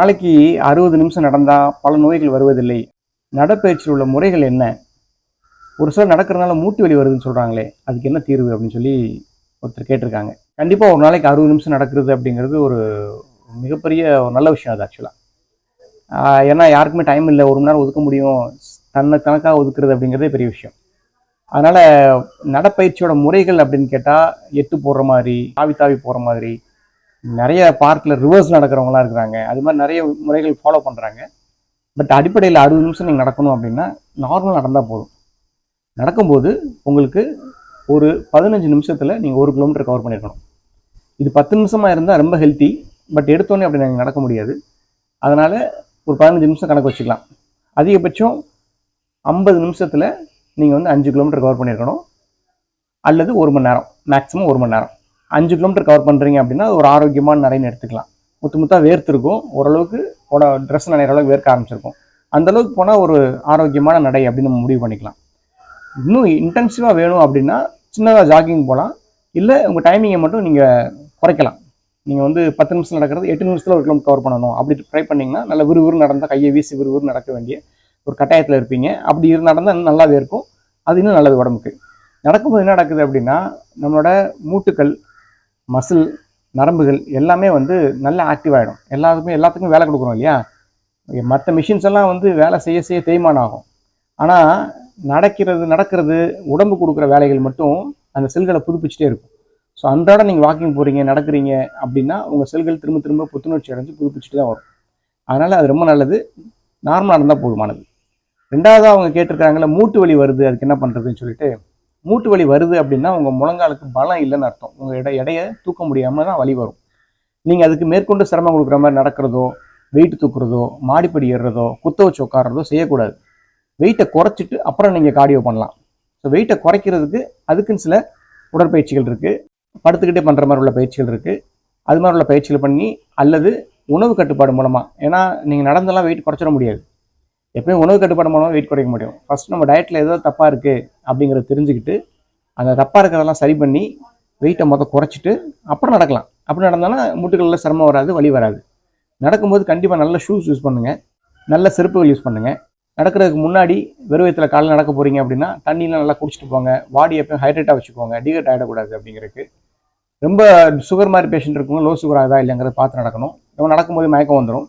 நாளைக்கு அறுபது நிமிஷம் நடந்தால் பல நோய்கள் வருவதில்லை. நடப்பயிற்சியில் உள்ள முறைகள் என்ன? ஒரு சிலர் நடக்கிறதுனால மூட்டு வலி வருதுன்னு சொல்கிறாங்களே அதுக்கு என்ன தீர்வு அப்படின்னு சொல்லி ஒருத்தர் கேட்டிருக்காங்க. கண்டிப்பாக ஒரு நாளைக்கு அறுபது நிமிஷம் நடக்கிறது அப்படிங்கிறது ஒரு மிகப்பெரிய ஒரு நல்ல விஷயம் அது ஆக்சுவலாக ஏன்னா யாருக்குமே டைம் இல்லை ஒரு மணி நேரம் ஒதுக்க முடியும். தன்னை தனக்காக ஒதுக்குறது அப்படிங்கிறதே பெரிய விஷயம். அதனால் நடைப்பயிற்சியோட முறைகள் அப்படின்னு கேட்டால் எட்டு போடுற மாதிரி தாவி தாவி போகிற மாதிரி நிறைய பார்க்கில் ரிவர்ஸ் நடக்கிறவங்களாம் இருக்கிறாங்க. அது மாதிரி நிறைய முறைகள் ஃபாலோ பண்ணுறாங்க பட் அடிப்படையில் அறுபது நிமிஷம் நீங்கள் நடக்கணும் அப்படின்னா நார்மல் நடந்தால் போதும். நடக்கும்போது உங்களுக்கு ஒரு பதினஞ்சு நிமிஷத்தில் நீங்கள் ஒரு கிலோமீட்டர் கவர் பண்ணியிருக்கணும் இது பத்து நிமிஷமாக இருந்தால் ரொம்ப ஹெல்த்தி பட் எடுத்தோன்னே அப்படி நாங்கள் நடக்க முடியாது. அதனால் ஒரு பதினஞ்சு நிமிஷம் கணக்கு வச்சுக்கலாம். அதிகபட்சம் ஐம்பது நிமிஷத்தில் நீங்கள் வந்து அஞ்சு கிலோமீட்டர் கவர் பண்ணியிருக்கணும் அல்லது ஒரு மணி நேரம் மேக்ஸிமம் ஒரு மணி நேரம். அஞ்சு கிலோமீட்டர் கவர் பண்ணுறீங்க அப்படின்னா ஒரு ஆரோக்கியமான நடைன்னு எடுத்துக்கலாம். முத்து முத்தாக வேர்த்துருக்கும் ஓரளவுக்கு உட ட்ரெஸ் நினைக்கிற அளவுக்கு வேர்க்க ஆரம்பிச்சிருக்கும். அந்தளவுக்கு போனால் ஒரு ஆரோக்கியமான நடை அப்படின்னு நம்ம முடிவு பண்ணிக்கலாம். இன்னும் இன்டென்சிவாக வேணும் அப்படின்னா சின்னதாக ஜாகிங் போகலாம் இல்லை உங்கள் டைமிங்கை மட்டும் நீங்கள் குறைக்கலாம். நீங்கள் வந்து பத்து நிமிஷம் நடக்கிறது எட்டு நிமிஷத்தில் ஒரு கிலோமீட்டர் கவர் பண்ணணும். அப்படி ட்ரை பண்ணிங்கன்னா நல்ல விறுவிறு நடந்தால் கையை வீசி விறுவிறு நடக்க வேண்டிய ஒரு கட்டாயத்தில் இருப்பீங்க. அப்படி இரு நடந்தால் இன்னும் நல்லாவே இருக்கும் அது இன்னும் நல்லது உடம்புக்கு. நடக்கும்போது என்ன நடக்குது அப்படின்னா நம்மளோட மூட்டுக்கள் மசில் நரம்புகள் எல்லாமே வந்து நல்லா ஆக்டிவ் ஆகிடும் எல்லாத்துக்குமே எல்லாத்துக்கும் வேலை கொடுக்குறோம் இல்லையா? மற்ற மிஷின்ஸ் எல்லாம் வந்து வேலை செய்ய செய்ய தேய்மானம் ஆகும் ஆனால் நடக்கிறது நடக்கிறது உடம்பு கொடுக்குற வேலைகள் மட்டும் அந்த செல்களை புதுப்பிச்சுட்டே இருக்கும். ஸோ அன்றாட நீங்கள் வாக்கிங் போகிறீங்க நடக்கிறீங்க அப்படின்னா உங்கள் செல்கள் திரும்ப திரும்ப புத்துணர்ச்சி அடைஞ்சு புதுப்பிச்சுட்டு தான் வரும். அதனால் அது ரொம்ப நல்லது. நார்மலாக இருந்தால் போதுமானது. ரெண்டாவதாக அவங்க கேட்டிருக்காங்களே மூட்டு வலி வருது அதுக்கு என்ன பண்ணுறதுன்னு சொல்லிட்டு மூட்டு வலி வருது அப்படின்னா உங்கள் முழங்காலுக்கு பலம் இல்லைன்னு அர்த்தம். உங்கள் எடை எடையை தூக்க முடியாமல் தான் வலி வரும். நீங்கள் அதுக்கு மேற்கொண்டு சிரமம் கொடுக்குற மாதிரி நடக்கிறதோ வெயிட் தூக்குறதோ மாடிப்படி ஏறுறதோ குத்த வச்சு உட்காடுறதோ செய்யக்கூடாது. வெயிட்டை குறைச்சிட்டு அப்புறம் நீங்கள் கார்டியோ பண்ணலாம். ஸோ வெயிட்டை குறைக்கிறதுக்கு அதுக்குன்னு சில உடற்பயிற்சிகள் இருக்குது படுத்துக்கிட்டே பண்ணுற மாதிரி உள்ள பயிற்சிகள் இருக்குது அது மாதிரி உள்ள பயிற்சிகள் பண்ணி அல்லது உணவு கட்டுப்பாடு மூலமாக ஏன்னா நீங்கள் நடந்தெல்லாம் வெயிட் குறைச்சிட முடியாது. எப்பயும் உணவு கட்டுப்பாடு மூலமாக வெயிட் குறைக்க முடியும். ஃபஸ்ட் நம்ம டயட்டில் ஏதோ தப்பாக இருக்குது அப்படிங்கிறத தெரிஞ்சுக்கிட்டு அந்த தப்பாக இருக்கிறதெல்லாம் சரி பண்ணி வெயிட்டை மொத்தம் குறைச்சிட்டு அப்புறம் நடக்கலாம். அப்படி நடந்தாலும் முட்டுகளில் சிரமம் வராது வலி வராது. நடக்கும்போது கண்டிப்பாக நல்ல ஷூஸ் யூஸ் பண்ணுங்கள் நல்ல செருப்புகள் யூஸ் பண்ணுங்கள் நடக்கிறதுக்கு முன்னாடி வெறும் வயிற்றுல காலையில் நடக்க போகிறீங்க அப்படின்னா தண்ணியெலாம் நல்லா குடிச்சிட்டு போங்க. பாடி எப்பயும் ஹைட்ரேட்டாக வச்சுக்கோங்க. டீஹைட் ஆகிடக்கூடாது அப்படிங்கிறதுக்கு. ரொம்ப சுகர் மாதிரி பேஷண்ட் இருக்கும் லோ சுகர் ஆகுதா இல்லைங்கிறத பார்த்து நடக்கணும். நம்ம நடக்கும்போது மயக்கம் வந்துடும்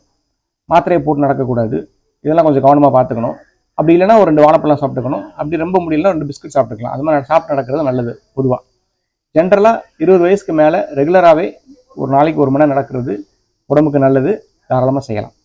மாத்திரையை போட்டு நடக்கக்கூடாது. இதெல்லாம் கொஞ்சம் கவனமாக பார்த்துக்கணும். அப்படி இல்லைன்னா ஒரு ரெண்டு வாழைப்பழம் சாப்பிட்டுக்கணும். அப்படி ரொம்ப முடியலன்னா ரெண்டு பிஸ்கட் சாப்பிட்டுக்கலாம். அது மாதிரி சாப்பிட்டு நடக்கிறது நல்லது பொதுவாக ஜென்ரலாக இருபது வயசுக்கு மேலே ரெகுலராகவே ஒரு நாளைக்கு ஒரு மணி நேரம் நடக்கிறது உடம்புக்கு நல்லது. தாராளமாக செய்யலாம்.